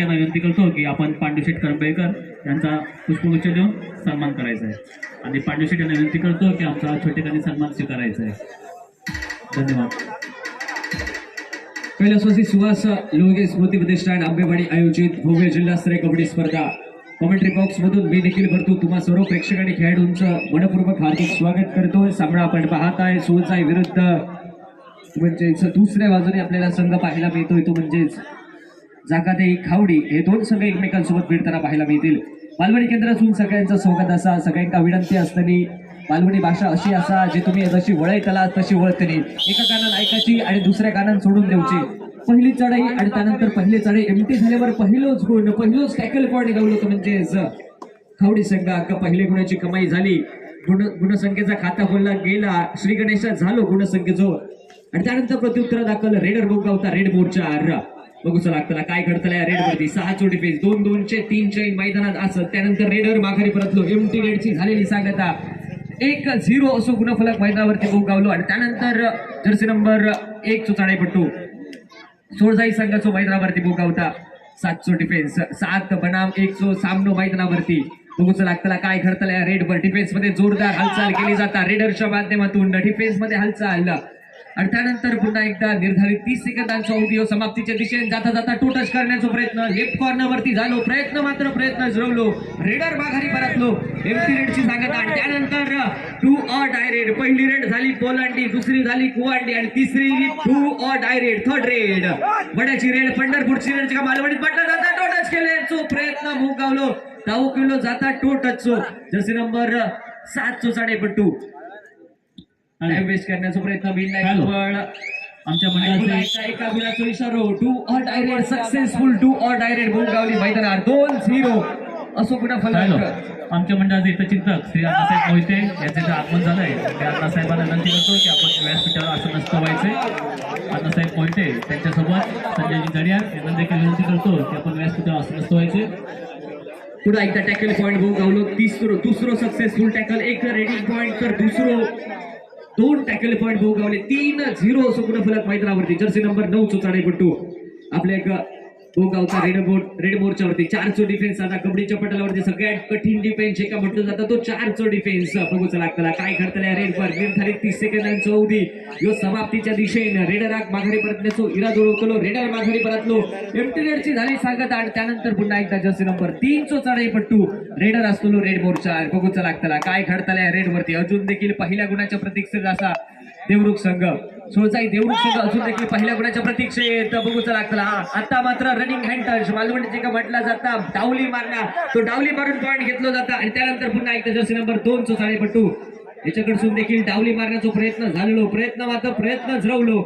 यांना विनंती करतो की आपण पांडुशेठ करंबेकर यांचा पुष्पगुच्छ देऊन सन्मान करायचा आहे. आणि पांडुशेठ यांना विनंती करतो की आमचा छोटेखानी सन्मान स्वीकारायचा आहे. धन्यवाद. कैलासवासी सुहास लोगे स्मृती प्रतिष्ठान आंबेवाडी आयोजित भोगे जिल्हास्तरीय कबड्डी स्पर्धा. कॉमेंट्री बॉक्समधून मी देखील भरतो तुम्हा सर्व प्रेक्षक आणि खेळाडूंचं मनपूर्वक हार्दिक स्वागत करतोय सामना आपण पाहत आहे सुवचाई विरुद्ध म्हणजेच दुसऱ्या बाजूने आपल्याला संघ पाहायला मिळतोय तो म्हणजेच जागादे खावडी हे दोन संघ एकमेकांसोबत भिडताना पाहायला मिळतील. बालवणी केंद्रातून सगळ्यांचं स्वागत असा सगळ्यांका विनंती असताना बालवणी भाषा अशी असा जे तुम्ही जशी वळयतला तशी वळतली एका कानात ऐकायची आणि दुसऱ्या कानात सोडून द्यायची पहिली चढाई आणि त्यानंतर पहिली चढाई. एमटी झाल्यावर पहिलोच गुण पहिलोच टॅकल पॉईंट गावलं होतं म्हणजे खावडी संघ अक्का पहिल्या गुणाची कमाई झाली. गुण गुणसंख्येचा खाता खोलला गेला. श्री गणेशा झालो गुणसंख्येचो. आणि त्यानंतर प्रत्युत्तर दाखल. रेडर बोगावता रेड मोर्चा बघूचं लागतं काय घडतलं या रेड वरती. सहा चोटी फेज दोन दोनशे तीनशे मैदानात असत त्यानंतर रेडर माघारी परतलो. एमटी रेडची झालेली सांगता. एक झिरो असो गुणफलक मैदानावरती बोगावलो आणि त्यानंतर जर्सी नंबर एक चो चढाईपट्टू सोळजाई संघाचो मैदानावरती बोगावता सातशो डिफेन्स सात बनाम एक सो सामनो मैदानावरती. बघूच लागतला काय घडतला या रेडवर डिफेन्समध्ये जोरदार हालचाल केली जाता. रेडरच्या माध्यमातून डिफेन्समध्ये हालचाल. आणि त्यानंतर पुन्हा एकदा निर्धारित तीस सेकंदांचा अवधी समाप्तीच्या दिशेने जाता जाता टू टच करण्याचा प्रयत्न. लेफ्ट कॉर्नरवरती झालो. प्रयत्न मात्र प्रयत्न झुरवलो रेडर माघारी परतलो. एमटी रेडची सांगत आणि त्यानंतर टू अ डायरेड पहिली रेड झाली पोलांडी दुसरी झाली कुवांडी आणि तिसरी do or die raid third raid वड्याची raid पंढरपूरची रेड का मालवणीत पडला जाता टू टच केले चो प्रयत्न मुगावलो धाव किलो जाता टू टच चो जसे नंबर सात चो साडेपट्टू टाइम वेस्ट करण्याचा प्रयत्न हॅलो. पण आमच्या मंडळाचे एका गुलाचा इशारो do or die raid successful do or die raid बोलगावली मैदानात दोन झिरो असो कुठं फलक आमच्या मंडळाचे इथं चिंतक श्री अण्णासाहेब मोहिते यांचे जे आगमन झालंय त्या अण्णासाहेबांना विनंती करतो की आपण व्यासपीठावर असं नसतं व्हायचे अण्णासाहेब मोहिते त्यांच्यासोबत संजयजी जडियार यांना देखील विनंती करतो की आपण व्यासपीठावर असं नसतं व्हायचे पुन्हा एकदा टॅकल पॉईंट बोलगावलो तिसरो दुसरो सक्सेसफुल टॅकल एक रेडिंग पॉईंट तर दुसरो दोन टॅकल पॉईंट भोगावले. तीन झिरो सुगुण फलक मैदानावरती. जर्सी नंबर नऊ चो चढाईपट्टू आपल्या एक बोगावचा रेड बोर्ड रेड मोर्चावरती चार चो डिफेन्स आता कबड्डीच्या पटलावरती सगळ्यात कठीण डिफेन्स एका म्हटलं जातं तो चार चो डिफेन्स बघूच लागतला काय घडतं रेड वर निर्धारित तीस सेकंदांचा अवधी यो समाप्तीच्या दिशेने रेडराक माघारी परतण्याचो इरा रोखलो रेडर माघारी परतलो. एमटी रेडची झाली सांगत आणि त्यानंतर पुन्हा एकदा जर्सी नंबर तीन चो चढाई पट्टू. रेडर असतो रेड मोर्चा बघूच लागतला काय घडतं रेड रेडवरती अजून देखील पहिल्या गुणाच्या प्रतीक्षेत असा देवरुख संघ. सोळचाई देवरुख संघ अजून देखील पहिल्या गुणाच्या प्रतीक्षेत बघूच लागला आता मात्र रनिंग हँड टच मालवणीचे का म्हटला जाता डावली मारण्या तो डावली मारून पॉईंट घेतला जाता आणि त्यानंतर पुन्हा एकदा जर्सी नंबर दोन चो साडेपट्टू याच्याकडसून देखील डावली मारण्याचा प्रयत्न झालेलो. प्रयत्न मात्र प्रयत्न झरवलो.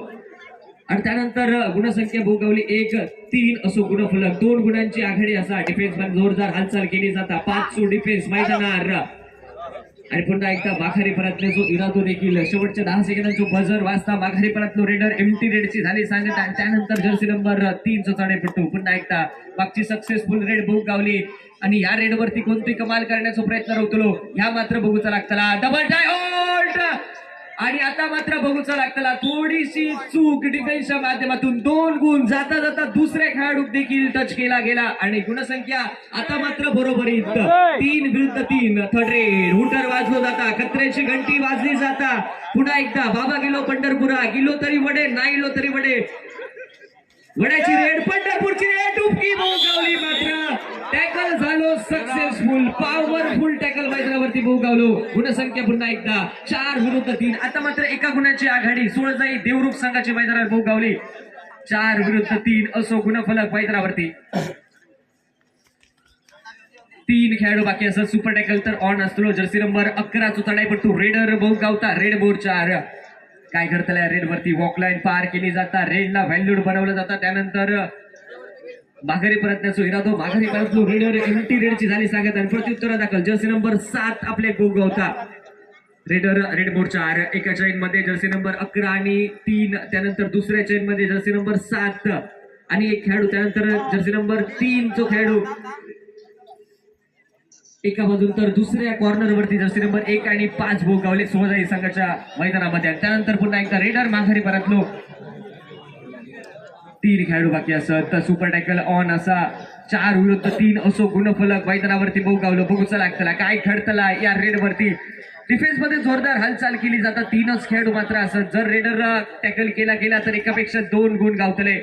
आणि त्यानंतर गुणसंख्या भोगावली एक तीन असो गुणफलक. दोन गुणांची आघाडी असा डिफेन्समध्ये जोरदार हालचाल केली जाता. पाच सो डिफेन्स मैदानार आणि पुन्हा एकदा माघारी जो इरादो देखील शेवटच्या दहा सेकंदांचा बजर वाजता माघारीपरातलो रेडर एमटी रेडची झाली सांगत आणि त्यानंतर जर्सी नंबर तीन चो चढाईपट्टू पुन्हा एकदा मागची सक्सेसफुल रेड बुक गावली. आणि या रेडवरती कोणती कमाल करण्याचा प्रयत्न रोखलो ह्या मात्र बघूचा लागतला. डबल टाय आणि आता मात्र बघूचा लागतला थोडीशी चूक डिफेन्सच्या माध्यमातून दोन गुण जाता जाता दुसऱ्या खेळाडू देखील टच केला गेला आणि गुणसंख्या आता मात्र बरोबरीत तीन विरुद्ध तीन थर्ड रेड हुटर वाजलो जाता कत्र्याची घंटी वाजली जाता. पुन्हा एकदा बाबा गेलो पंढरपुरा गेलो तरी वडे नाही गेलो तरी वडे. वड्याची रेड पंढरपूरची रेड बोगावली मात्र. टॅकल झालो सक्सेसफुल पॉवरफुल टॅकल मैदानावरती बोगावलो गुणसंख्या पुन्हा एकदा. चार विरुद्ध तीन. आता मात्र एका गुणाची आघाडी. सोळजाई देवरूप संघाची मैदानावर बोगावली चार विरुद्ध तीन. असो गुणफलक मैदानावरती. तीन खेळाडू बाकी असत सुपर टॅकल तर ऑन असतो. जर्सी नंबर अकरा चो चढाईपट्टू रेडर बोगावता रेड बोर चार. काय करतलाय रेड वरती वॉक लाईन पार केली जाता. रेडला व्हॅल्यूड बनवलं जातं. त्यानंतर माघारी परतण्याचो इरादो माघारी परतलो रेडर एमटी रेडची झाली सांगत आणि प्रत्युत्तर दाखल. जर्सी नंबर सात आपले गोगवता रेडर रेड मोर्चा एका चैनमध्ये जर्सी नंबर अकरा आणि तीन त्यानंतर दुसऱ्या चैनमध्ये जर्सी नंबर सात. आणि एक खेळाडू त्यानंतर जर्सी नंबर तीन जो खेळाडू. एका बाजून तर दुसऱ्या कॉर्नर वरती जर्सी नंबर एक आणि पाच भोगावले सोहजाई संघाच्या मैदानामध्ये. त्यानंतर पुन्हा एकदा रेडर माघारी परतलो. तीन खेळाडू बाकी असत. तर सुपर टॅकल ऑन असा चार विरुद्ध तीन असो गुणफलक मैदानावरती बोगावलं. बघूचा लागतला काय खडतला या रेड वरती डिफेन्समध्ये जोरदार हालचाल केली जातात तीनच खेळाडू मात्र असत. जर रेडर टॅकल केला गेला तर एकापेक्षा दोन गुण गावतले.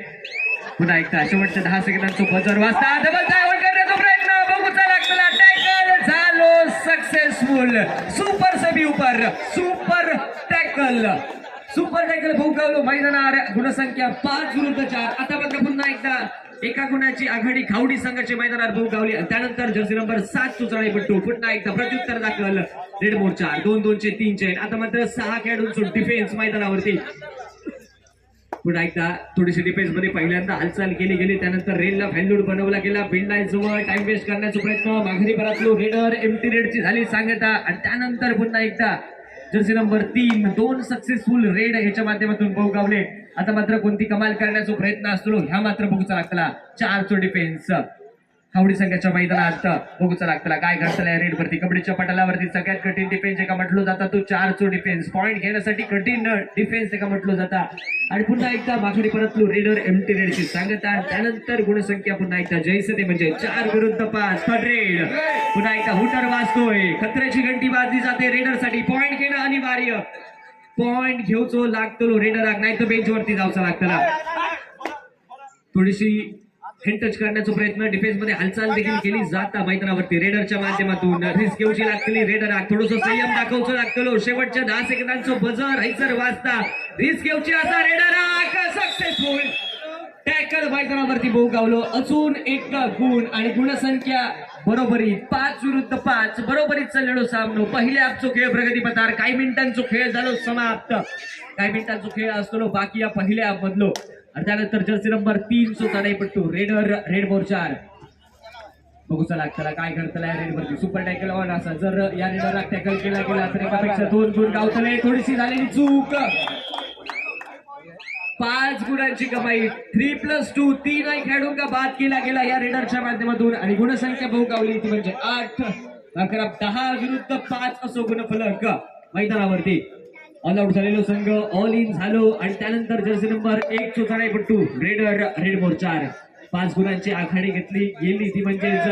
पुन्हा एकदा शेवटच्या दहा सेकंदांचं बजर वाजता. करण्याचा प्रयत्न. बघूचा लागतला टॅकल झालो सक्सेसफुल सुपर सेमी उपर सुपर टॅकल सुपर टॅकल भोगावलो मैदानावर गुणसंख्या पाच विरुद्ध चार. आता मात्र पुन्हा एकदा एका गुणाची आघाडी खावडी संघाची मैदानावर भोगावली आणि त्यानंतर जर्सी नंबर सात सुचराई पट्टू पुन्हा एकदा प्रत्युत्तर दाखल. रेड मोर्चा दोन दोनचे तीनचे आता मात्र सहा खेळाडूंचं डिफेन्स मैदानावरती. पुन्हा एकदा थोडीशी डिफेन्समध्ये पहिल्यांदा हालचाल केली गेली. त्यानंतर रेलला फॅनलूड बनवला गेला. बिल्ड जवळ टाइम वेस्ट करण्याचा प्रयत्न. माघारी परतलो. रेडर एमटी रेडची झाली सांगता. आणि त्यानंतर पुन्हा एकदा जर्सी नंबर तीन दोन सक्सेसफुल रेड ह्याच्या माध्यमातून बहुगावले आता मात्र कोणती कमाल करण्याचा प्रयत्न असतो ह्या मात्र बघूचा लागतला चारचो डिफेन्स हावडी संघाच्या मैदानात बघूचा लागतला काय घडतला रेड वरती. कबड्डीच्या पटलावरती सगळ्यात कठीण डिफेन्स एका म्हटलं जाता. तो चारचो डिफेन्स पॉईंट घेण्यासाठी कठीण डिफेन्स एका म्हटलं जाता. आणि पुन्हा एकदा माघारी परतलो. रेडर एमटी रेडची सांगता त्यानंतर गुणसंख्या पुन्हा एकदा जयसे ते म्हणजे चार विरुद्ध पाच. रेड पुन्हा एकदा हुटर वाजतोय. खत्र्याची घंटी वाजली जाते रेडरसाठी. पॉईंट घेणं अनिवार्य. पॉईंट घेऊचो लागतो रेडर नाही तर बेंच वरती जाऊचा लागतला थोडीशी हेड टच करण्याचा प्रयत्न. डिफेन्समध्ये हालचाल देखील केली जाता मैदानावरती. रेडरच्या माध्यमातून रिस्क घेऊची लागतली रेडर थोडस संयम दाखवचं लागतो. शेवटच्या दहा सेकंदांचं बजर हैसर वाजता. रिस्क घेऊची असा रेडर सक्सेसफुल टॅकल मैदानावरती बोगावलो अजून एक गुण आणि गुणसंख्या बरोबरी पाच विरुद्ध पाच. बरोबरीत चाललेलो सामनो. पहिल्या आपचो खेळ प्रगती पथार काही मिनिटांचो खेळ झालो समाप्त. काही मिनिटांचो खेळ असतो बाकी या पहिल्या आप मधलो आणि त्यानंतर जर्सी नंबर तीन सो पट्टू रेडर रेड बोर चार. बघूचा त्याला काय करतला रेड वरती सुपर टॅकल ऑन असा जर या रेडरला टॅकल केला गेला तर एकापेक्षा दोन गुण गावतले. थोडीशी झालेली चूक. पाच गुणांची कमाई. थ्री प्लस टू तीन आहे खेळून का बाद केला गेला या रेडरच्या माध्यमातून. आणि गुणसंख्या बहु गावली ती म्हणजे आठ. अकरा दहा विरुद्ध पाच असो गुणफलक मैदानावरती. ऑल आउट झालेलो संघ ऑल इन झालो. आणि त्यानंतर जर्सी नंबर एक चोचाळे पट्टू. रेडर रेड मोर चार. पाच गुणांची आखाडी घेतली. गेली ती म्हणजेच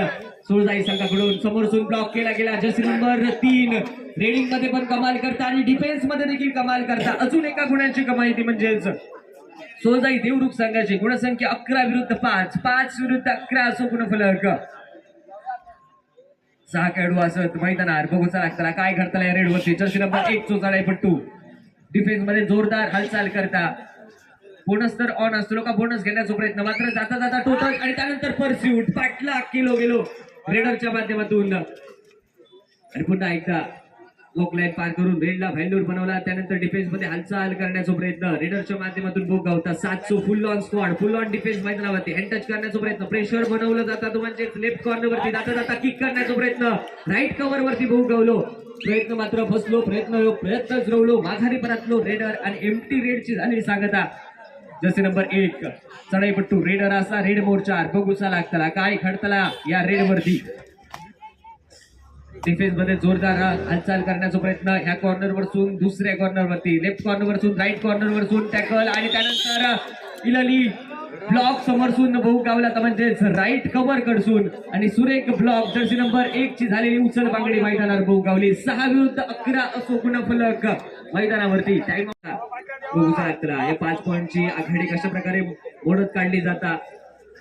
सोळजाई संघाकडून. समोरसून ब्लॉक केला गेला. जर्सी नंबर तीन. रेडिंगमध्ये पण कमाल करता आणि डिफेन्समध्ये देखील कमाल करता. अजून एका गुणांची कमाई ती म्हणजेच सोळजाई देवरुख संघाची. गुणसंख्या अकरा विरुद्ध पाच. पाच विरुद्ध अकरा असो गुणफलक. सहा खेळाडू असत. मैदानावर. बघूचा लागताना काय करताना रेडवरती जर्सी नंबर एक चोचाळा पट्टू. डिफेन्समध्ये जोरदार हालचाल करता. बोनस तर ऑन असतो. का बोनस घेण्याचा प्रयत्न मात्र जाता जाता टोटल आणि त्यानंतर परस्यूट पाटला किलो गेलो रेडरच्या माध्यमातून. आणि पुन्हा एकदा लाईन पार करून रेडला व्हॅल्यूर बनवला. त्यानंतर डिफेन्समध्ये हालचाल करण्याचा प्रयत्न. रेडरच्या माध्यमातून भोग गावता. सातशो full on squad full on defence मैदानावरती. हँड टच करण्याचा प्रयत्न. प्रेशर बनवलं जातात म्हणजे लेफ्ट कॉर्नर वरती जाता जाता किक करण्याचा प्रयत्न. राईट कव्हर वरती बुक गावलो. प्रयत्न मात्र फसलो. प्रयत्न प्रयत्नच रवलो. माघारी परतलो. रेडर आणि एमटी रेडची झाली सांगता. जसे नंबर एक चढाईपट्टू रेडर असा. रेड मोर्चा. बघूचा लागतला काय खडतला या रेड वरती. डिफेन्समध्ये जोरदार हालचाल करण्याचा प्रयत्न. ह्या कॉर्नर वरसून दुसऱ्या कॉर्नर वरती. लेफ्ट कॉर्नर वरसून राईट कॉर्नर वरसून टॅकल आणि त्यानंतर इलली ब्लॉक समोरसून बहु गावला तर म्हणजेच राईट कव्हर कडसून. आणि सुरेख ब्लॉक जर्सी नंबर एक ची झालेली उचल बांगडी मैदानावर बहु गावली. सहा विरुद्ध अकरा असो गुणफलक. मैदानावरती टाइम लागतला या पाच पॉईंटची आघाडी कशा प्रकारे मोडत काढली जाता?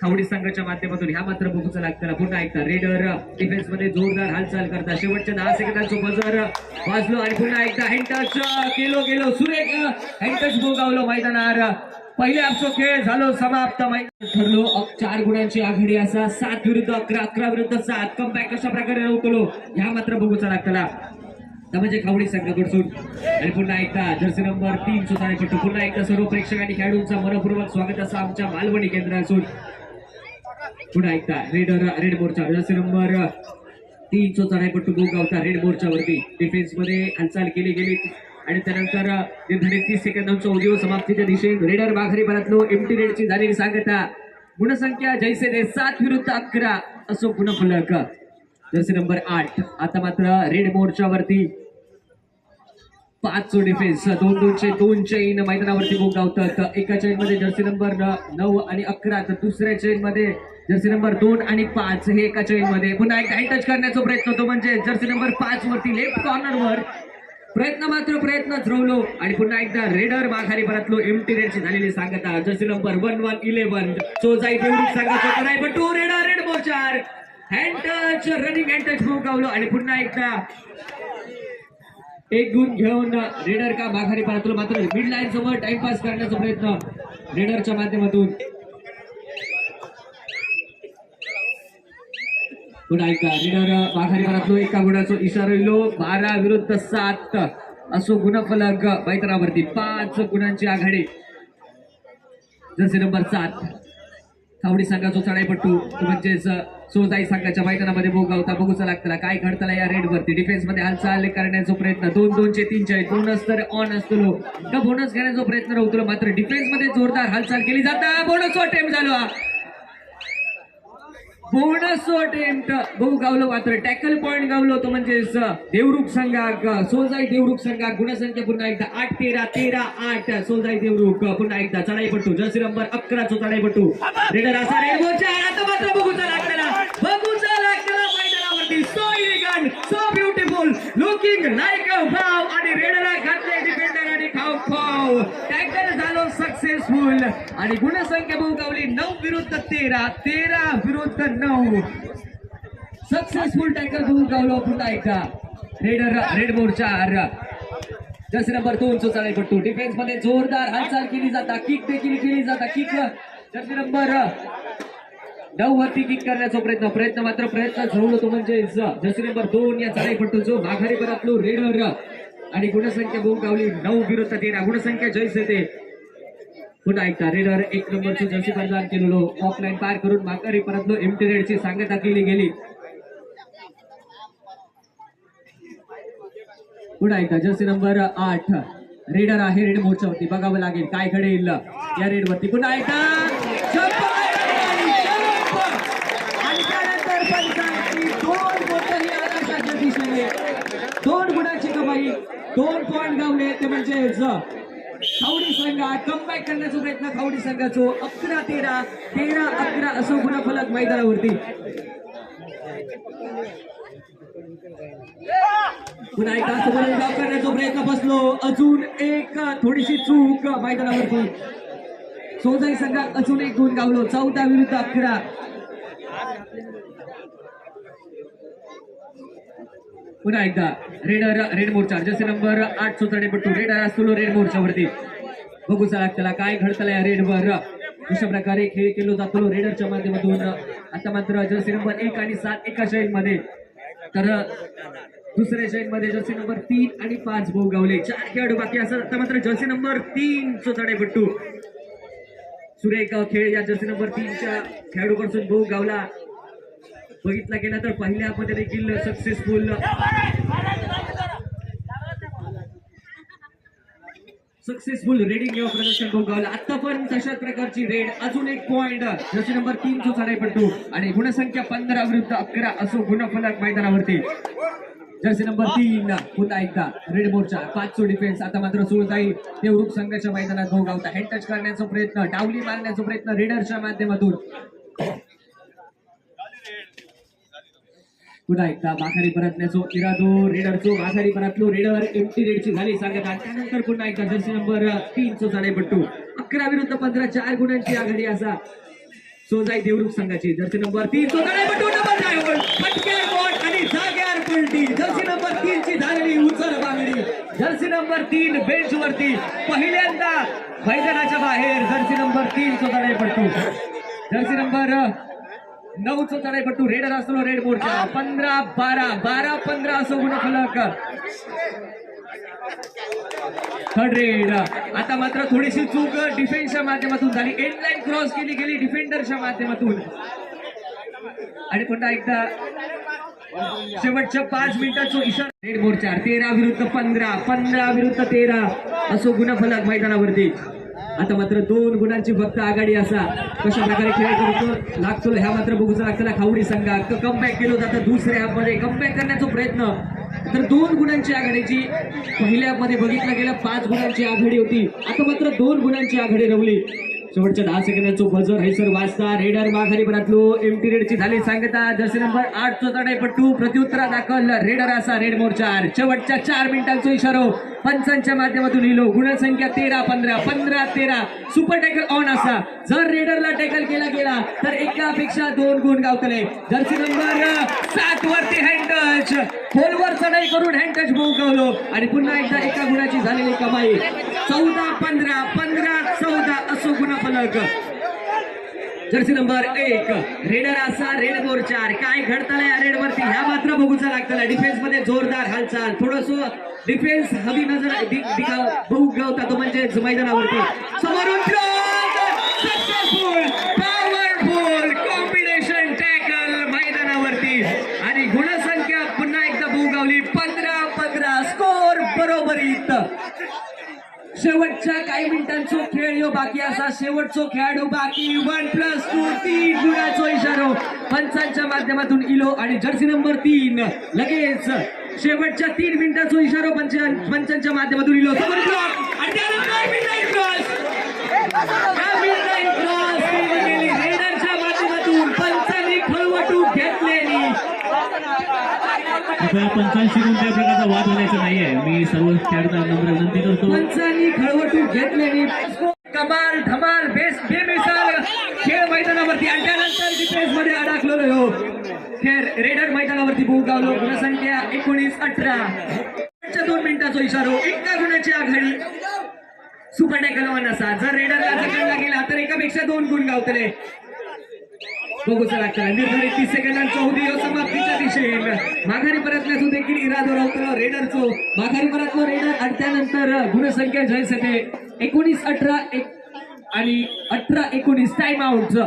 खावडी संघाच्या माध्यमातून ह्या मात्र बघूचा लागताना पुन्हा ऐकता रेडर डिफेन्समध्ये जोरदार हालचाल करता शेवटच्या दहा सेकंदांचं बजर वाजलो आणि पुन्हा एकदा हँटच केलो गेलो सुरेख हँटच बोगावलो मैदानावर. पहिले आपसो खेळ झालो समाप्त मैदान ठरलो. चार गुणांची आघाडी असा सात विरुद्ध अकरा अकरा विरुद्ध सात. कमबॅक कशा प्रकारे रवतलो ह्या मात्र बघूचा लागताना म्हणजे खावडी संघाकडून आणि पुन्हा एकदा जर्सी नंबर तीन सुधारे पट्टू पुन्हा एकदा सर्व प्रेक्षक आणि खेळाडूंचा मनपूर्वक स्वागत असा आमच्या मालवणी केंद्रातून. पुन्हा एकदा रेड रेड मोर्चा जर्सी नंबर तीन. सो चढाईपट्टू गोगावता रेड मोर्चावरती डिफेन्समध्ये हालचाल केली गेली. आणि त्यानंतर निर्धारित तीस सेकंदांचा उद्योग समाप्तीच्या दिशेने रेडर माघारी परतलो. एमटी रेडची झालेली सांगता. गुणसंख्या जैसे दे सात विरुद्ध अकरा. असो गुणफलक. जर्सी नंबर आठ. आता मात्र रेड मोर्चावरती पाच डिफेन्स दोन दोनशे दोन चैन मैदानावरती बोग गावतात. एका चैनमध्ये जर्सी नंबर नऊ आणि अकरा. तर दुसऱ्या चैनमध्ये जर्सी नंबर दोन आणि पाच हे एका मध्ये. पुन्हा एक टच करण्याचा प्रयत्न होतो म्हणजे जर्सी नंबर पाच वरती लेफ्ट कॉर्नरवर प्रयत्न मात्र प्रयत्न झरवलो. आणि पुन्हा एकदा रेडर माघारी परतलो. एमटी रेडची झालेली सांगता. Jersey number one one eleven so जाईल तेवढी सांगायचं पण to raider raid मोचार hand touch running hand touch गावलो. आणि पुन्हा एकदा एक गुण घेऊन रेडर का माघारी परतलो. मात्र मिड लाईन समोर टाइमपास करण्याचा प्रयत्न रेडरच्या माध्यमातून. पुन्हा ऐका रेडर माघारी परतलो एका गुणाचो इशारो बारा विरुद्ध सात. असो गुणफलक मैत्रावरती पाच गुणांची आघाडी. जर्सी नंबर सात. थावडी संघाचो चढाईपट्टू. म्हणजेच सोजाई संघाच्या मैदानामध्ये बोगावता बघूचा लागतला काय घडतला या रेड वरती डिफेन्समध्ये हालचाल करण्याचा प्रयत्न. दोन दोनचे तीनचे बोनस तर ऑन असतो का बोनस घेण्याचा प्रयत्न होतो मात्र डिफेन्समध्ये जोरदार हालचाल केली जाता. बोनस अटेम्प्ट झालो. बोनस अटेम्प्ट बहु गावलो मात्र. टॅकल पॉइंट गावलो तो म्हणजेच देवरुख संघाक सोलजाई देवरुख संघाक गुणसंख्या पुन्हा एकदा आठ तेरा तेरा आठ. सोलजाई देवरुख पुन्हा एकदा चढाईपट्टू जर्सी नंबर अकराचो चढाईपट्टू रेडर असा रेड आता मात्र बघूचा लागलेला बघूचा लागलेला मैदानावरती. So elegant so beautiful looking like भाव आणि रेडरा घातले डिफेंडर आणि खाव खाव टॅकल झालो सक्सेसफुल आणि गुणसंख्या बहुगावली नऊ विरुद्ध तेरा तेरा विरुद्ध नऊ. सक्सेसफुल टॅकल बहु पुन्हा एकदा रेडर रेड मोर्चा जसे नंबर दोन चो पट्टू डिफेन्समध्ये जोरदार हालचाल केली जाता. किक देखील केली जाता. किक जसे नंबर नऊ वरती किक करण्याचा प्रयत्न. प्रयत्न मात्र प्रयत्न झळवलो तो म्हणजे जसे नंबर दोन या चढाई जो माघारी परतलो रेडर आणि गुणसंख्या बहु गावली नऊ विरुद्ध तेरा. गुणसंख्या जैस येते पुन्हा एकदा रेडर एक नंबरचं जर्सी प्रदान केलेलो. ऑफलाईन पार करून माघारी परतलो. एमटी रेडची सांगता केली गेली. पुन्हा एकदा जर्सी नंबर आठ. रेडर आहे रेड मोर्चावरती. बघावं लागेल काय घडेल या रेड वरती. पुन्हा एकदा दोन गुणाची कमाई दोन पॉईंट गावले. ते म्हणजे खावडी संघात कमबॅक करण्याचा प्रयत्न खावडी संघाचो. अकरा तेरा तेरा अकरा असो गुणफलक मैदानावरती. पुन्हा एकदा समोर ड्रॉप करण्याचा प्रयत्न बसलो. अजून एक थोडीशी चूक मैदानावरती सोजाई संघात अजून एक गुण गावलो. चौदा विरुद्ध अकरा. पुन्हा एकदा रेडर रेड मोर्चा जसे नंबर आठ चौथाडे पट्टू रेडर असतो रेड मोर्चावरती. बघू चला त्याला काय घडतलं या रेडवर. अशा प्रकारे खेळ केलो जातो रेडरच्या माध्यमातून. आता मात्र जर्सी नंबर एक आणि सात एका मध्ये तर दुसऱ्या शैनमध्ये जर्सी नंबर तीन आणि पाच भाऊ गावले चार खेळाडू बाकी असं आता मात्र जर्सी नंबर तीन चौथाडे पट्टू सुरेख खेळ या जर्सी नंबर तीनच्या खेळाडूपासून भाऊ गावला बघितला गेला तर पहिल्या मध्ये देखील सक्सेसफुल सक्सेसफुल रेडिंग किंवा प्रदर्शन भोगावलं. आता पण तशाच प्रकारची रेड. अजून एक पॉइंट जशी नंबर तीन चो पट्टू आणि गुणसंख्या पंधरा विरुद्ध अकरा असो गुणफलक मैदानावरती. जर्सी नंबर तीन. पुन्हा एकदा. रेड मोर्चा पाच चो डिफेन्स आता मात्र सुरताई देवरूप संघाच्या मैदानात भोगावता. हेड टच करण्याचा प्रयत्न. डावली मारण्याचा प्रयत्न. रेडरच्या माध्यमातून. पुन्हा एकदा माघारी परतण्याचो इरादो रेडरचो माघारी परतलो रेडर एमटी रेडची झाली सांगत आणि त्यानंतर पुन्हा एकदा जर्सी नंबर तीन चो पट्टू. अकरा विरुद्ध पंधरा चार गुणांची आघाडी असा सोजाई देवरूप संघाची. जर्सी नंबर तीन चो पट्टू डबल बॉट आणि जाग्यावर पलटी. जर्सी नंबर तीन ची झालेली उचल बांगडी. जर्सी नंबर तीन बेंच वरती. पहिल्यांदा मैदानाच्या बाहेर जर्सी नंबर तीन चो पट्टू. जर्सी नंबर नऊ चो पट्टू रेडर असलो रेड मोर्चा. पंधरा बारा बारा पंधरा असो गुणफलक थर्ड रेड आता मात्र थोडीशी चूक डिफेन्सच्या माध्यमातून झाली. एंड लाईन क्रॉस केली गेली डिफेंडरच्या माध्यमातून. आणि पुन्हा एकदा शेवटच्या पाच मिनिटाचो इशारा. रेड मोर्चा तेरा विरुद्ध पंधरा पंधरा विरुद्ध तेरा. असो गुणफलक मैदानावरती. आता मात्र दोन गुणांची फक्त आघाडी असा कशा प्रकारे खेळ करतो? लागतो ह्या मात्र बघूचा लागताना खावडी संघा. कमबॅक केलं जातं दुसऱ्या मध्ये कमबॅक करण्याचा प्रयत्न. तर दोन गुणांची आघाडीची पहिल्या मध्ये बघितलं गेलं. पाच गुणांची आघाडी होती. आता मात्र दोन गुणांची आघाडी रवली शेवटच्या दहा सेकंदाचं बजर हे सर वाजता. रेडर माघारी परतलो एमटी रेडची झाली सांगता. जसे नंबर आठ चो पट्टू प्रत्युत्तरा दाखल. रेडर असा रेड मोर्चार शेवटच्या चार मिनिटांचा इशारो. पंचांच्या माध्यमातून लिहिलो गुणसंख्या तेरा पंधरा पंधरा तेरा. सुपर टॅकल ऑन असा. जर रेडरला टॅकल केला गेला तर एकापेक्षा दोन गुण गावतले. जर्सी नंबर सात वरती हँड टच खोलवर चढाई करून हँड टच भोगवलो. आणि पुन्हा एकदा एका गुणाची झालेली कमाई. चौदा पंधरा पंधरा चौदा असो गुणफलक. जर्सी नंबर एक रेडर असा रेड मोर्चार काय घडताय रेड वरती? ह्या मात्र बघूचा लागतला डिफेन्समध्ये जोरदार हालचाल. थोडस डिफेन्स हवी नजर दि- बघू गवता तो म्हणजे मैदानावरती. समोरून सक्सेसफुल पॉवरफुल कॉम्बिनेशन टॅकल मैदानावरती आणि गुणसंख्या पुन्हा एकदा भोगावली पंधरा पंधरा स्कोर बरोबरीत शेवटच्या काही मिनिटांचो खेळ यो बाकी असा शेवटचो खेळाडू बाकी वन प्लस टू तीन गुणाचो इशारो पंचांच्या माध्यमातून इलो आणि जर्सी नंबर तीन. लगेच शेवटच्या तीन मिनिटाचो इशारो पंच पंचांच्या माध्यमातून इलो. समोर आणि त्यानंतर midnight cross. हा midnight cross केली गेली रेडरच्या माध्यमातून पंचांनी खळवटून घेतलेली आता पंचांशी कोणत्याही प्रकारचा वाद होण्याचा नाहीये. मी सर्व खेळाडूंना नम्र विनंती करतो. पंचांनी खळवटून घेतलेली कमाल धमाल बेस बेमिसाल खेळ मैदानावरती आणि त्यानंतर डिफेन्समध्ये अडकलेलो हो खेळ रेडर मैदानावरती भोगावलो गुणसंख्या एकोणीस अठरा. दोन मिनिटाचा इशारो हो. एका गुणाची आघाडी. सुपर टॅकल वन असा जर रेडरला जगडला गेला तर एकापेक्षा दोन गुण गावतले. बघूचा लागतं निर्धारित तीस सेकंदांचा होती ह्यो समाप्तीच्या दिशेने. माघारी परतल्याचो देखील इरादो रावतलो रेडरचो. माघारी परतलो रेडर आणि त्यानंतर गुणसंख्या जयसते एकोणीस अठरा एक आणि अठरा एकोणीस टाइम आउट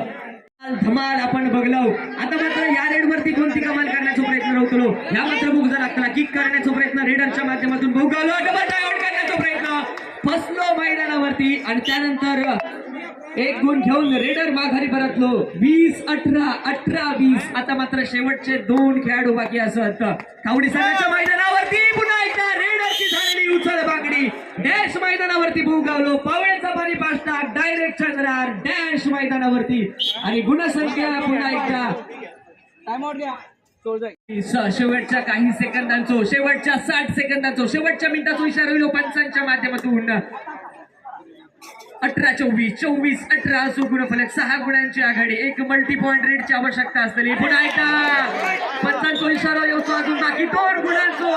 धमाल आपण बघलो. आता मात्र या रेडवरती कोणती कमाल करण्याचा प्रयत्न राहतो या मात्र बुगजा लागला किक करण्याचा प्रयत्न रेडरच्या माध्यमातून भोगवलो डबल डायआउट करण्याचा प्रयत्न. फसलो मैदानावरती आणि त्यानंतर एक गुण घेऊन रेडर माघारी परतलो. वीस अठरा अठरा वीस. आता मात्र शेवटचे दोन खेळाडू बाकी असत कावडी संघाच्या मैदानावरती पुन्हा एकदा रेडरची झालेली उचल बागडी. डॅश मैदानावरती भूगावलो. पावळ्याचा पाणी पाचटा डायरेक्ट चंद्रार डॅश मैदानावरती. आणि गुणसंख्या पुन्हा एकदा. शेवटच्या काही सेकंदांचो शेवटच्या साठ सेकंदांचो शेवटच्या मिनिटाचो इशारा होईल पंचांच्या माध्यमातून. अठरा चोवीस चोवीस अठरा असो गुणफलक सहा गुणांची आघाडी एक मल्टी पॉईंट रेटची आवश्यकता असलेली पुन्हा एकदा पंचांचो इशारा येतो अजून बाकी दोन गुणांचो.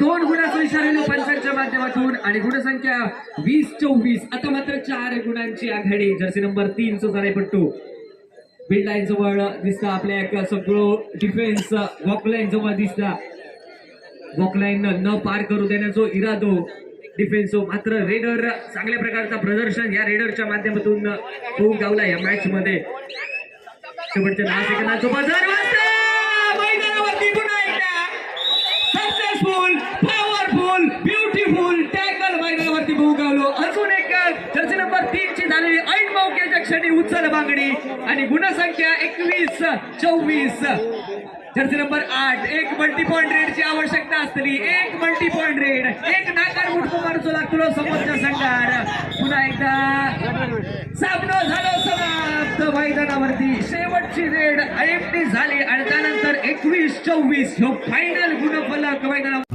दोन गुणाचो इशारा येतो पंचांच्या माध्यमातून आणि गुणसंख्या वीस चोवीस आता मात्र चार गुणांची आघाडी. जर्सी नंबर तीन चो झालायपट्टू बिल्ड लाईन जवळ दिसता आपल्या एक सगळं डिफेन्स वॉक लाईन जवळ दिसता. वॉकलाईन न पार करू देण्याचा इरादो. डिफेन्स हो मात्र रेडर चांगल्या प्रकारचा प्रदर्शन या रेडरच्या माध्यमातून होऊन गावला या मॅच मध्ये शेवटच्या दहा सेकंदाचो बजार मैदानावरती पुन्हा एकदा. सक्सेसफुल पॉवरफुल ब्युटिफुल टॅकल मैदानावरती भोगावलो अजून एक जर्सी नंबर तीन ची झालेली ऐन मौक्याच्या क्षणी उचल मागणी आणि गुणसंख्या एकवीस चोवीस. जर्सी नंबर आठ एक मल्टी पॉइंट रेडची आवश्यकता असली एक मल्टी पॉईंट रेड एक नाकार मुठको मारतो लागतो समोरच्या संघार. पुन्हा एकदा. सामना झालो समाप्त. मैदानावरती शेवटची रेड आयएफटी झाली आणि त्यानंतर एकवीस चोवीस ह्यो फायनल गुणफलक मैदानावर